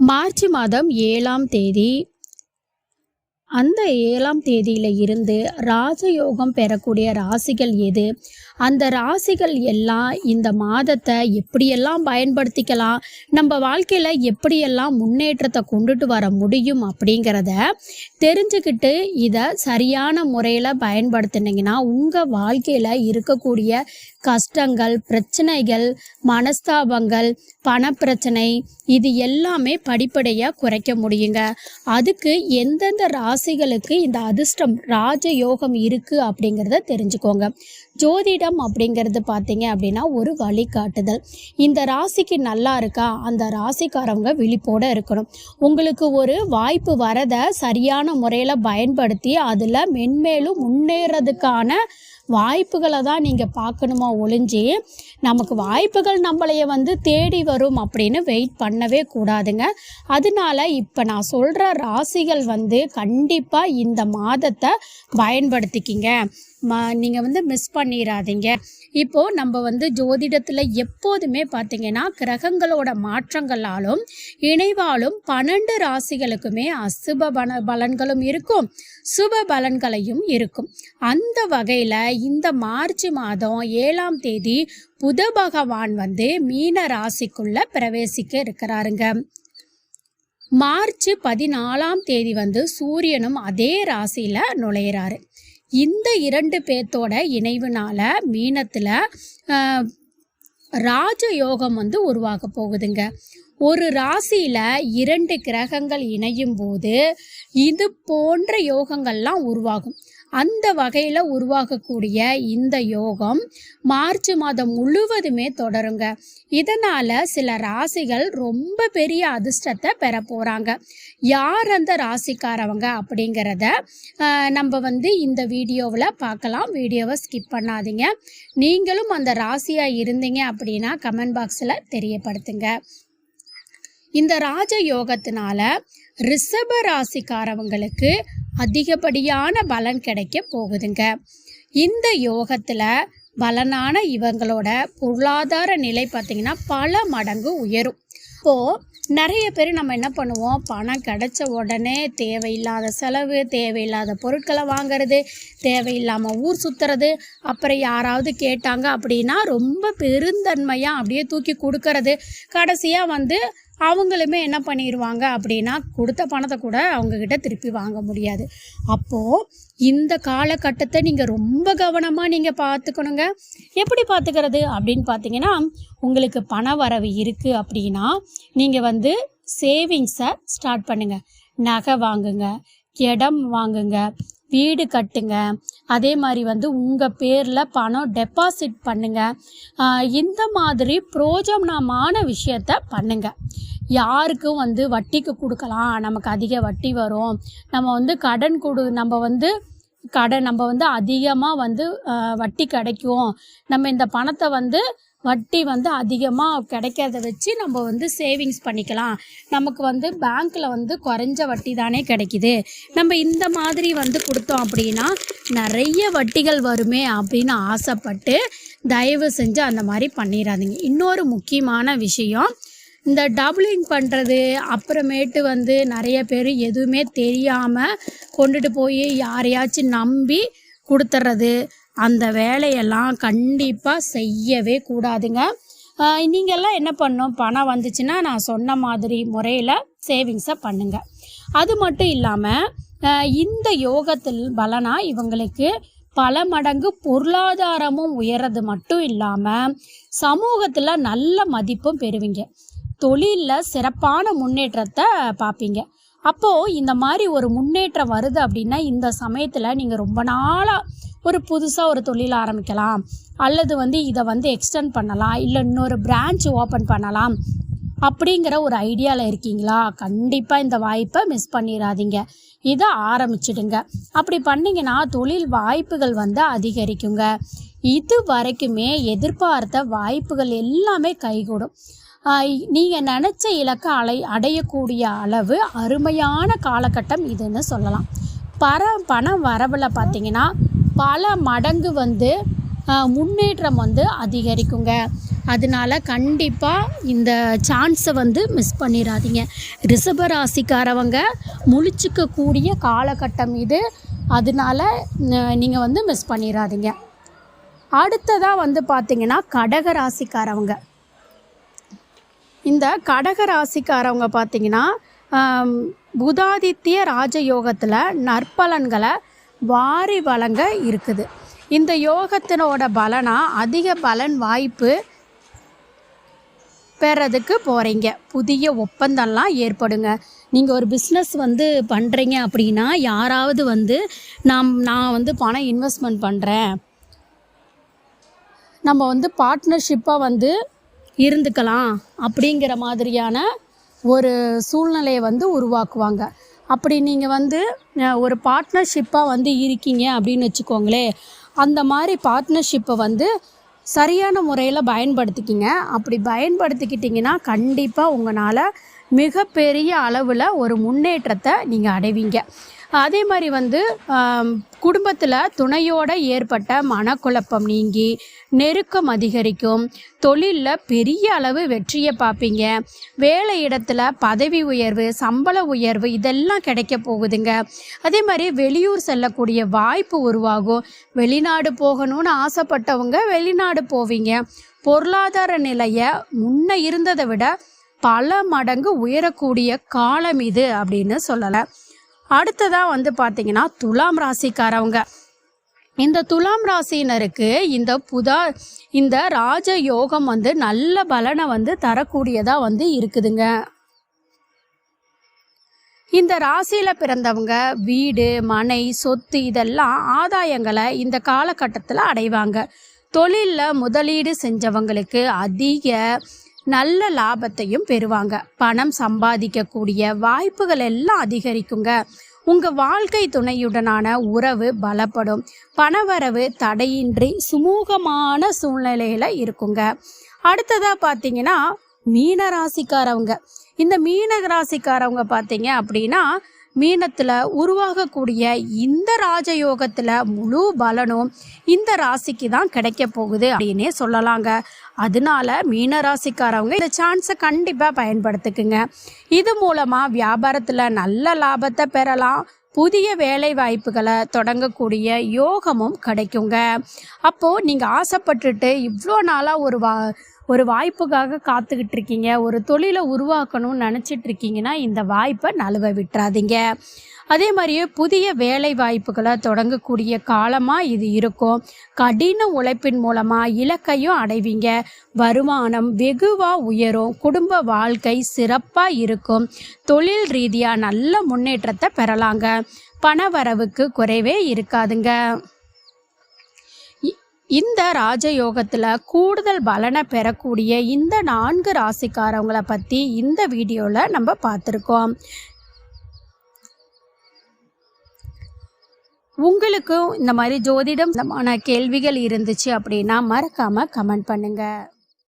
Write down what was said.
March மாதம் ஏழாம் தேதி. அந்த ஏழாம் தேதியில இருந்து ராஜயோகம் பெறக்கூடிய ராசிகள் எது? அந்த ராசிகள் எல்லாம் இந்த மாதத்தை எப்படியெல்லாம் பயன்படுத்திக்கலாம்? நம்ம வாழ்க்கையில் எப்படியெல்லாம் முன்னேற்றத்தை கொண்டுட்டு வர முடியும் அப்படிங்கிறத தெரிஞ்சுக்கிட்டு இதை சரியான முறையில் பயன்படுத்தினீங்கன்னா உங்கள் வாழ்க்கையில் இருக்கக்கூடிய கஷ்டங்கள் பிரச்சனைகள் மனஸ்தாபங்கள் பணப்பிரச்சனை இது எல்லாமே படிப்படியாக குறைக்க முடியுங்க. அதுக்கு எந்தெந்த ராசிகளுக்கு இந்த அதிர்ஷ்டம் ராஜயோகம் இருக்குது அப்படிங்கிறத தெரிஞ்சுக்கோங்க. ஜோதிடம் அப்படிங்கிறது பார்த்தீங்க அப்படின்னா ஒரு வழிகாட்டுதல். இந்த ராசிக்கு நல்லா இருக்கா? அந்த ராசிக்காரவங்க விழிப்போட இருக்கணும். உங்களுக்கு ஒரு வாய்ப்பு வரதை சரியான முறையில் பயன்படுத்தி அதில் மென்மேலும் முன்னேறதுக்கான வாய்ப்புகளை தான் நீங்கள் பார்க்கணுமா ஒளிஞ்சு நமக்கு வாய்ப்புகள் நம்மளைய வந்து தேடி வரும் அப்படின்னு வெயிட் பண்ணவே கூடாதுங்க. அதனால இப்போ நான் சொல்கிற ராசிகள் வந்து கண்டிப்பாக இந்த மாதத்தை பயன்படுத்திக்கிங்க. ம நீங்கள் வந்து மிஸ் பண்ணிடாதீங்க இப்போது நம்ம வந்து ஜோதிடத்தில் எப்போதுமே பார்த்தீங்கன்னா கிரகங்களோட மாற்றங்களாலும் இணைவாலும் பன்னெண்டு ராசிகளுக்குமே அசுப பல பலன்களும் இருக்கும். சுப பலன்களையும் இருக்கும். அந்த வகையில் இந்த மார்ச் மாதம் ஏழாம் தேதி புத பகவான் வந்து மீன ராசிக்குள்ள பிரவேசிக்க இருக்கிறாருங்க. மார்ச் பதினாலாம் தேதி வந்து சூரியனும் அதே ராசியில நுழையிறாரு. இந்த இரண்டு பேர்த்தோட இணைவுனால மீனத்தில் ராஜயோகம் வந்து உருவாக போகுதுங்க. ஒரு ராசியில் இரண்டு கிரகங்கள் இணையும் போது இது போன்ற யோகங்கள்லாம் உருவாகும். அந்த வகையில் உருவாகக்கூடிய இந்த யோகம் மார்ச் மாதம் முழுவதுமே தொடருங்க. இதனால் சில ராசிகள் ரொம்ப பெரிய அதிர்ஷ்டத்தை பெற போகிறாங்க யார் அந்த ராசிக்காரவங்க அப்படிங்கிறத நம்ம வந்து இந்த வீடியோவில் பார்க்கலாம். வீடியோவை ஸ்கிப் பண்ணாதீங்க. நீங்களும் அந்த ராசியாக இருந்தீங்க அப்படின்னா கமெண்ட் பாக்ஸில் தெரியப்படுத்துங்க. இந்த ராஜ யோகத்தினால ரிஷப ராசிக்காரவங்களுக்கு அதிகப்படியான பலன் கிடைக்க போகுதுங்க. இந்த யோகத்தில் பலனான இவங்களோட பொருளாதார நிலை பார்த்திங்கன்னா பல மடங்கு உயரும். இப்போது நிறைய பேர் நம்ம என்ன பண்ணுவோம்? பணம் கிடைச்ச உடனே தேவையில்லாத செலவு தேவையில்லாத பொருட்களை வாங்குறது தேவையில்லாமல் ஊர் சுற்றுறது அப்புறம் யாராவது கேட்டாங்க அப்படின்னா ரொம்ப பெருந்தன்மையாக அப்படியே தூக்கி கொடுக்கறது கடைசியாக வந்து அவங்களுமே என்ன பண்ணிடுவாங்க அப்படின்னா கொடுத்த பணத்தை கூட அவங்கக்கிட்ட திருப்பி வாங்க முடியாது. அப்போது இந்த காலகட்டத்தை நீங்கள் ரொம்ப கவனமாக நீங்கள் பார்த்துக்கணுங்க. எப்படி பார்த்துக்கிறது? அப்படின்னு பார்த்தீங்கன்னா உங்களுக்கு பண வரவு இருக்குது அப்படின்னா நீங்கள் வந்து சேவிங்ஸை ஸ்டார்ட் பண்ணுங்கள் நகை வாங்குங்க இடம் வாங்குங்க வீடு கட்டுங்க. அதே மாதிரி வந்து உங்கள் பேரில் பணம் டெபாசிட் பண்ணுங்க. இந்த மாதிரி புரோஜனமான விஷயத்த பண்ணுங்க. யாருக்கும் வந்து வட்டிக்கு கொடுக்கலாம். நமக்கு அதிக வட்டி வரும். நம்ம வந்து கடன் கொடு நம்ம வந்து கடன் நம்ம வந்து அதிகமாக வந்து வட்டி கிடைக்கும். நம்ம இந்த பணத்தை வந்து வட்டி வந்து அதிகமாக கிடைக்கிறத வச்சு நம்ம வந்து சேவிங்ஸ் பண்ணிக்கலாம். நமக்கு வந்து பேங்க்கில் வந்து குறைஞ்ச வட்டி தானே கிடைக்குது. நம்ம இந்த மாதிரி வந்து கொடுத்தோம் அப்படின்னா நிறைய வட்டிகள் வருமே அப்படின்னு ஆசைப்பட்டு தயவு செஞ்சு அந்த மாதிரி பண்ணிடாதீங்க. இன்னொரு முக்கியமான விஷயம் இந்த டபுளிங் பண்ணுறது அப்புறமேட்டு வந்து நிறைய பேர் எதுவுமே தெரியாமல் கொண்டுட்டு போய் யாரையாச்சும் நம்பி கொடுத்துட்றது அந்த வேலையெல்லாம் கண்டிப்பாக செய்யவே கூடாதுங்க. நீங்கள்லாம் என்ன பண்ணணும்? பணம் வந்துச்சுன்னா நான் சொன்ன மாதிரி முறையில் சேவிங்ஸை பண்ணுங்க. அது மட்டும் இல்லாமல் இந்த யோகத்தில் பலனா இவங்களுக்கு பல மடங்கு பொருளாதாரமும் உயர்றது மட்டும் இல்லாமல் சமூகத்தில் நல்ல மதிப்பும் பெறுவீங்க. தொழிலில் சிறப்பான முன்னேற்றத்தை பார்ப்பீங்க அப்போது இந்த மாதிரி ஒரு முன்னேற்றம் வருது அப்படின்னா இந்த சமயத்தில் நீங்கள் ரொம்ப நாளாக ஒரு புதுசாக ஒரு தொழில் ஆரம்பிக்கலாம். அல்லது வந்து இதை வந்து எக்ஸ்டெண்ட் பண்ணலாம். இல்லை இன்னொரு பிரான்ச் ஓப்பன் பண்ணலாம். அப்படிங்கிற ஒரு ஐடியாவில் இருக்கீங்களா? கண்டிப்பாக இந்த வாய்ப்பை மிஸ் பண்ணிடாதீங்க. இதை ஆரம்பிச்சிடுங்க. அப்படி பண்ணிங்கன்னா தொழில் வாய்ப்புகள் வந்து அதிகரிக்குங்க. இது வரைக்குமே எதிர்பார்த்த வாய்ப்புகள் எல்லாமே கைகூடும். நீங்கள் நினச்ச இலக்கை அலை அடையக்கூடிய அளவு அருமையான காலகட்டம் இதுன்னு சொல்லலாம். பர பணம் வரவில் பார்த்தீங்கன்னா பல மடங்கு வந்து முன்னேற்றம் வந்து அதிகரிக்குங்க. அதனால கண்டிப்பாக இந்த சான்ஸை வந்து மிஸ் பண்ணிடாதீங்க ரிஷப ராசிக்காரவங்க காலகட்டம் இது. அதனால நீங்கள் வந்து மிஸ் பண்ணிடாதீங்க அடுத்ததாக வந்து பார்த்திங்கன்னா கடக ராசிக்காரவங்க இந்த கடக ராசிக்காரவங்க பார்த்தீங்கன்னா புதாதித்ய ராஜயோகத்தில் நற்பலன்களை வாரி வழங்க இருக்குது. இந்த யோகத்தினோட பலனா அதிக பலன் வாய்ப்பு பெறதுக்கு போகிறீங்க புதிய ஒப்பந்தம்லாம் ஏற்படுங்க. நீங்கள் ஒரு பிஸ்னஸ் வந்து பண்ணுறீங்க அப்படின்னா யாராவது வந்து நாம் நான் வந்து பணம் இன்வெஸ்ட்மெண்ட் பண்ணுறேன் நம்ம வந்து பார்ட்னர்ஷிப்பாக வந்து இருந்துக்கலாம் அப்படிங்கிற மாதிரியான ஒரு சூழ்நிலையை வந்து உருவாக்குவாங்க. அப்படி நீங்கள் வந்து ஒரு பார்ட்னர்ஷிப்பாக வந்து இருக்கீங்க அப்படின்னு வச்சுக்கோங்களேன் அந்த மாதிரி பார்ட்னர்ஷிப்பை வந்து சரியான முறையில் பயன்படுத்திக்கிங்க. அப்படி பயன்படுத்திக்கிட்டிங்கன்னா கண்டிப்பாக உங்களால் மிகப்பெரிய அளவில் ஒரு முன்னேற்றத்தை நீங்கள் அடைவீங்க. அதே மாதிரி வந்து குடும்பத்தில் துணையோட ஏற்பட்ட மனக்குழப்பம் நீங்கி நெருக்கம் அதிகரிக்கும் தொழிலில் பெரிய அளவு வெற்றியை பார்ப்பீங்க. வேலை இடத்துல பதவி உயர்வு சம்பள உயர்வு இதெல்லாம் கிடைக்க போகுதுங்க. அதே மாதிரி வெளியூர் செல்லக்கூடிய வாய்ப்பு உருவாகும். வெளிநாடு போகணும்னு ஆசைப்பட்டவங்க வெளிநாடு போவீங்க. பொருளாதார நிலையை முன்ன இருந்ததை விட பல மடங்கு உயரக்கூடிய காலம் இது அப்படின்னு சொல்லலை அடுத்ததாக வந்து பார்த்தீங்கன்னா துலாம் ராசிக்காரவங்க. இந்த துலாம் ராசியினருக்கு இந்த புதா இந்த ராஜ யோகம் வந்து நல்ல பலனை வந்து தரக்கூடியதாக வந்து இருக்குதுங்க. இந்த ராசியில் பிறந்தவங்க வீடு மனை சொத்து இதெல்லாம் ஆதாயங்களை இந்த காலகட்டத்தில் அடைவாங்க. தொழிலில் முதலீடு செஞ்சவங்களுக்கு அதிக நல்ல லாபத்தையும் பெறுவாங்க. பணம் சம்பாதிக்கக்கூடிய வாய்ப்புகள் எல்லாம் அதிகரிக்குங்க. உங்கள் வாழ்க்கை துணையுடனான உறவு பலப்படும். பணவரவு தடையின்றி சுமூகமான சூழ்நிலையில் இருக்குங்க. அடுத்ததாக பார்த்தீங்கன்னா மீன ராசிக்காரவங்க இந்த மீன ராசிக்காரவங்க பார்த்தீங்க அப்படின்னா மீனத்தில் உருவாகக்கூடிய இந்த ராஜயோகத்தில் முழு பலனும் இந்த ராசிக்கு தான் கிடைக்க போகுது அப்படின்னே சொல்லலாங்க. அதனால மீன ராசிக்காரவங்க இந்த சான்ஸை கண்டிப்பாக பயன்படுத்திக்குங்க. இது மூலமாக வியாபாரத்தில் நல்ல லாபத்தை பெறலாம். புதிய வேலை வாய்ப்புகளை தொடங்கக்கூடிய யோகமும் கிடைக்குங்க. அப்போது நீங்கள் ஆசைப்பட்டுட்டு இவ்வளோ நாளாக ஒரு வா ஒரு வாய்ப்புக்காக காத்துக்கிட்டு இருக்கீங்க ஒரு தொழிலை உருவாக்கணும்னு நினச்சிட்டு இருக்கீங்கன்னா இந்த வாய்ப்பை நழுவ விட்டுறாதீங்க. அதே மாதிரியே புதிய வேலை வாய்ப்புகளை தொடங்கக்கூடிய காலமாக இது இருக்கும். கடின உழைப்பின் மூலமாக இலக்கையும் அடைவீங்க. வருமானம் வெகுவாக உயரும். குடும்ப வாழ்க்கை சிறப்பாக இருக்கும். தொழில் ரீதியாக நல்ல முன்னேற்றத்தை பெறலாங்க. பணவரவுக்கு குறைவே இருக்காதுங்க. இ- இந்த ராஜயோகத்தில் கூடுதல் பலனை பெறக்கூடிய இந்த நான்கு ராசிக்காரவங்களை பற்றி இந்த வீடியோவில் நம்ம பார்த்துருக்கோம். உங்களுக்கும் இந்த மாதிரி ஜோதிடம் கேள்விகள் இருந்துச்சு அப்படின்னா மறக்காமல் கமெண்ட் பண்ணுங்கள்